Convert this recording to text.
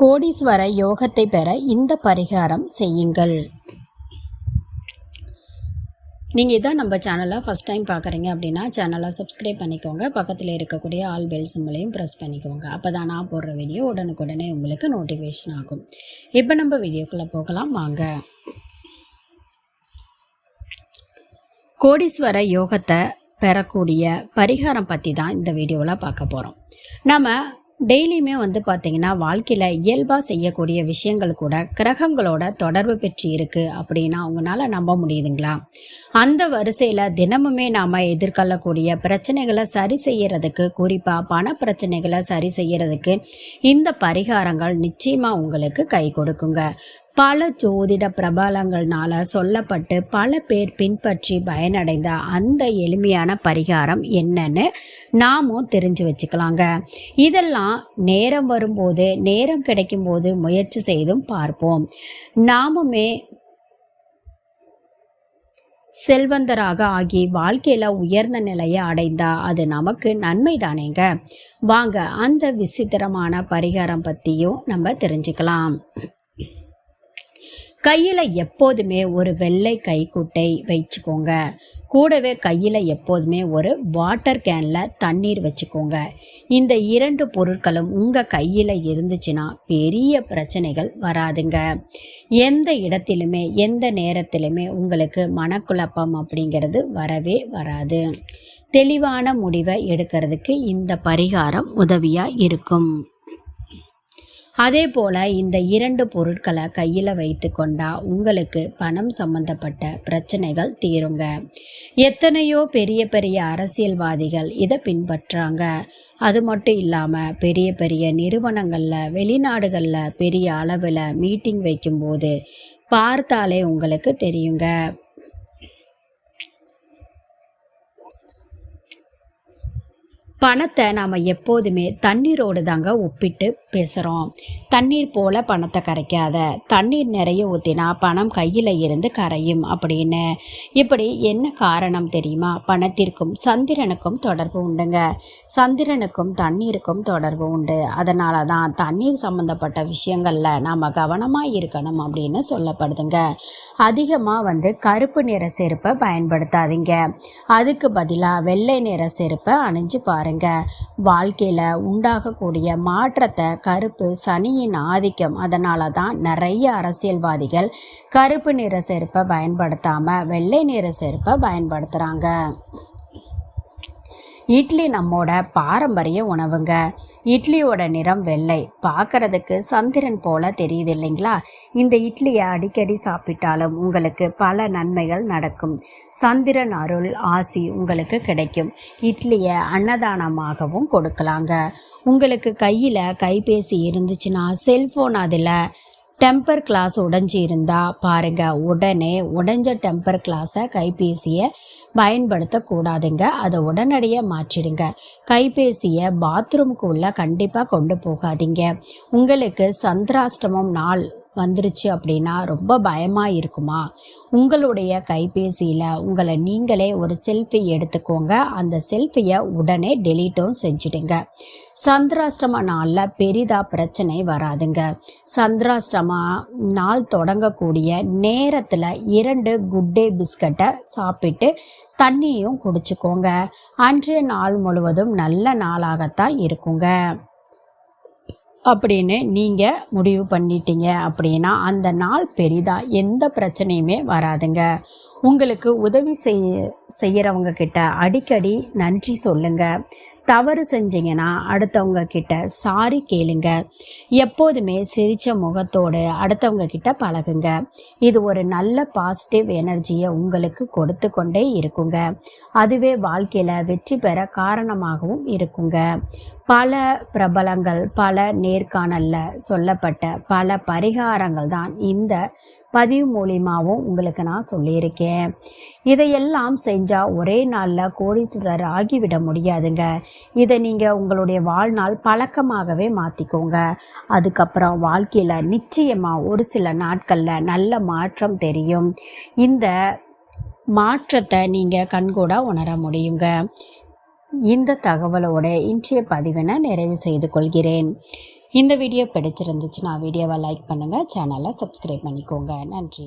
கோடீஸ்வர யோகத்தை பெற இந்த பரிகாரம் செய்யுங்கள். நீங்கள் இதான் நம்ம சேனலை ஃபஸ்ட் டைம் பார்க்குறீங்க அப்படின்னா சேனலை சப்ஸ்கிரைப் பண்ணிக்கோங்க. பக்கத்தில் இருக்கக்கூடிய ஆல் பெல் சிம்பிளையும் ப்ரெஸ் பண்ணிக்கோங்க. அப்போ தான் நான் போடுற வீடியோ உடனுக்குடனே உங்களுக்கு நோட்டிஃபிகேஷன் ஆகும். இப்போ நம்ம வீடியோக்குள்ளே போகலாம். வாங்க. கோடீஸ்வர யோகத்தை பெறக்கூடிய பரிகாரம் பற்றி தான் இந்த வீடியோவில் பார்க்க போகிறோம் நம்ம டெய்லியுமே வந்து பார்த்திங்கன்னா வாழ்க்கையில் இயல்பாக செய்யக்கூடிய விஷயங்கள் கூட கிரகங்களோட தொடர்பு பெற்று இருக்குது அப்படின்னா அவங்களால நம்ப முடியுதுங்களா? அந்த வரிசையில் தினமுமே நாம் எதிர்கொள்ளக்கூடிய பிரச்சனைகளை சரி செய்யறதுக்கு குறிப்பாக பண பிரச்சனைகளை சரி செய்யறதுக்கு இந்த பரிகாரங்கள் நிச்சயமாக உங்களுக்கு கை கொடுக்குங்க. பல ஜோதிட பிரபலங்கள்னால சொல்லப்பட்டு பல பேர் பின்பற்றி பயனடைந்த அந்த எளிமையான பரிகாரம் என்னன்னு நாமும் தெரிஞ்சு வச்சுக்கலாங்க. இதெல்லாம் நேரம் வரும்போது நேரம் கிடைக்கும்போது முயற்சி செய்தும் பார்ப்போம். நாமுமே செல்வந்தராக ஆகி வாழ்க்கையில் உயர்ந்த நிலையை அடைந்தா அது நமக்கு நன்மை தானேங்க. வாங்க அந்த விசித்திரமான பரிகாரம் பற்றியும் நம்ம தெரிஞ்சுக்கலாம். கையில் எப்போதுமே ஒரு வெள்ளை கைக்குட்டை வச்சுக்கோங்க. கூடவே கையில் எப்போதுமே ஒரு வாட்டர் கேனில் தண்ணீர் வச்சுக்கோங்க. இந்த இரண்டு பொருட்களும் உங்கள் கையில் இருந்துச்சுன்னா பெரிய பிரச்சனைகள் வராதுங்க. எந்த இடத்திலுமே எந்த நேரத்திலுமே உங்களுக்கு மனக்குழப்பம் அப்படிங்கிறது வரவே வராது. தெளிவான முடிவை எடுக்கிறதுக்கு இந்த பரிகாரம் உதவியாக இருக்கும். அதே போல் இந்த இரண்டு பொருட்களை கையில் வைத்து கொண்டா உங்களுக்கு பணம் சம்பந்தப்பட்ட பிரச்சனைகள் தீருங்க. எத்தனையோ பெரிய பெரிய அரசியல்வாதிகள் இதை பின்பற்றாங்க. அது மட்டும் இல்லாமல் பெரிய பெரிய நிறுவனங்களில் வெளிநாடுகளில் பெரிய அளவில் மீட்டிங் வைக்கும்போது பார்த்தாலே உங்களுக்கு தெரியுங்க. பணத்தை நாம் எப்போதுமே தண்ணீரோடு தாங்க ஒப்பிட்டு பேசுகிறோம் தண்ணீர் போல் பணத்தை கரைக்காத தண்ணீர் நிறைய ஊற்றினா பணம் கையில் இருந்து கரையும் அப்படின்னு. இப்படி என்ன காரணம் தெரியுமா? பணத்திற்கும் சந்திரனுக்கும் தொடர்பு உண்டுங்க. சந்திரனுக்கும் தண்ணீருக்கும் தொடர்பு உண்டு. அதனால தான் தண்ணீர் சம்மந்தப்பட்ட விஷயங்களில் நாம் கவனமாக இருக்கணும் அப்படின்னு சொல்லப்படுதுங்க. அதிகமாக வந்து கருப்பு நிற செருப்பை பயன்படுத்தாதீங்க. அதுக்கு பதிலாக வெள்ளை நிற செருப்பை அணிஞ்சு பாருங்கள் வாழ்க்கையில் உண்டாகக்கூடிய மாற்றத்தை கருப்பு சனியின் ஆதிக்கம். அதனால தான் நிறைய அரசியல்வாதிகள் கருப்பு நிற செருப்பை பயன்படுத்தாமல் வெள்ளை நிற செருப்பை பயன்படுத்துகிறாங்க இட்லி நம்மோட பாரம்பரிய உணவுங்க. இட்லியோட நிறம் வெள்ளை. பார்க்கறதுக்கு சந்திரன் போல தெரியுது இல்லைங்களா? இந்த இட்லியை அடிக்கடி சாப்பிட்டாலும் உங்களுக்கு பல நன்மைகள் நடக்கும். சந்திரன் அருள் ஆசி உங்களுக்கு கிடைக்கும். இட்லியை அன்னதானமாகவும் கொடுக்கலாங்க. உங்களுக்கு கையில் கைபேசி இருந்துச்சுன்னா செல்ஃபோன் அதில் டெம்பர் கிளாஸ் உடைஞ்சிருந்தா பாருங்கள் உடனே உடைஞ்ச டெம்பர் கிளாஸை கைபேசியை பயன்படுத்தக்கூடாதுங்க. அதை உடனடியாக மாற்றிடுங்க. கைபேசியை பாத்ரூமுக்கு கண்டிப்பாக கொண்டு போகாதீங்க. உங்களுக்கு சந்திராஷ்டமம் நாள் வந்துருச்சு அப்படின்னா ரொம்ப பயமாக இருக்குமா? உங்களுடைய கைபேசியில் உங்களை நீங்களே ஒரு செல்ஃபி எடுத்துக்கோங்க. அந்த செல்ஃபியை உடனே டெலீட்டும் செஞ்சுடுங்க. சந்திராஷ்டம நாளில் பெரிதாக பிரச்சனை வராதுங்க. சந்திராஷ்டமா நாள் தொடங்கக்கூடிய நேரத்தில் இரண்டு குட் டே பிஸ்கட்டை சாப்பிட்டு தண்ணியும் குடிச்சுக்கோங்க. அன்றைய நாள் முழுவதும் நல்ல நாளாகத்தான் இருக்குங்க. அப்படின்னு நீங்கள் முடிவு பண்ணிட்டீங்க அப்படின்னா அந்த நாள் பெரிதாக எந்த பிரச்சனையுமே வராதுங்க. உங்களுக்கு உதவி செய்ய செய்கிறவங்க கிட்ட அடிக்கடி நன்றி சொல்லுங்கள் தவறு செஞ்சீங்கன்னா அடுத்தவங்க கிட்ட சாரி கேளுங்க. எப்போதுமே சிரித்த முகத்தோடு அடுத்தவங்க கிட்ட பழகுங்க. இது ஒரு நல்ல பாசிட்டிவ் எனர்ஜியை உங்களுக்கு கொடுத்து கொண்டே இருக்குங்க. அதுவே வாழ்க்கையில் வெற்றி பெற காரணமாகவும் இருக்குங்க. பல பிரபலங்கள் பல நேர்காணலில் சொல்லப்பட்ட பல பரிகாரங்கள் தான் இந்த பதிவு மூலியமாகவும் உங்களுக்கு நான் சொல்லியிருக்கேன். இதையெல்லாம் செஞ்சால் ஒரே நாளில் கோடீஸ்வரர் ஆகிவிட முடியாதுங்க. இதை நீங்கள் உங்களுடைய வாழ்நாள் பழக்கமாகவே மாற்றிக்கோங்க அதுக்கப்புறம் வாழ்க்கையில் நிச்சயமாக ஒரு சில நாட்களில் நல்ல மாற்றம் தெரியும். இந்த மாற்றத்தை நீங்கள் கண்கூட உணர முடியுங்க. இந்த தகவலோட இன்றைய பதிவினை நிறைவு செய்து கொள்கிறேன். இந்த வீடியோ பிடிச்சிருந்துச்சுன்னா வீடியோவை லைக் பண்ணுங்கள் சேனலை சப்ஸ்கிரைப் பண்ணிக்கோங்க. நன்றி.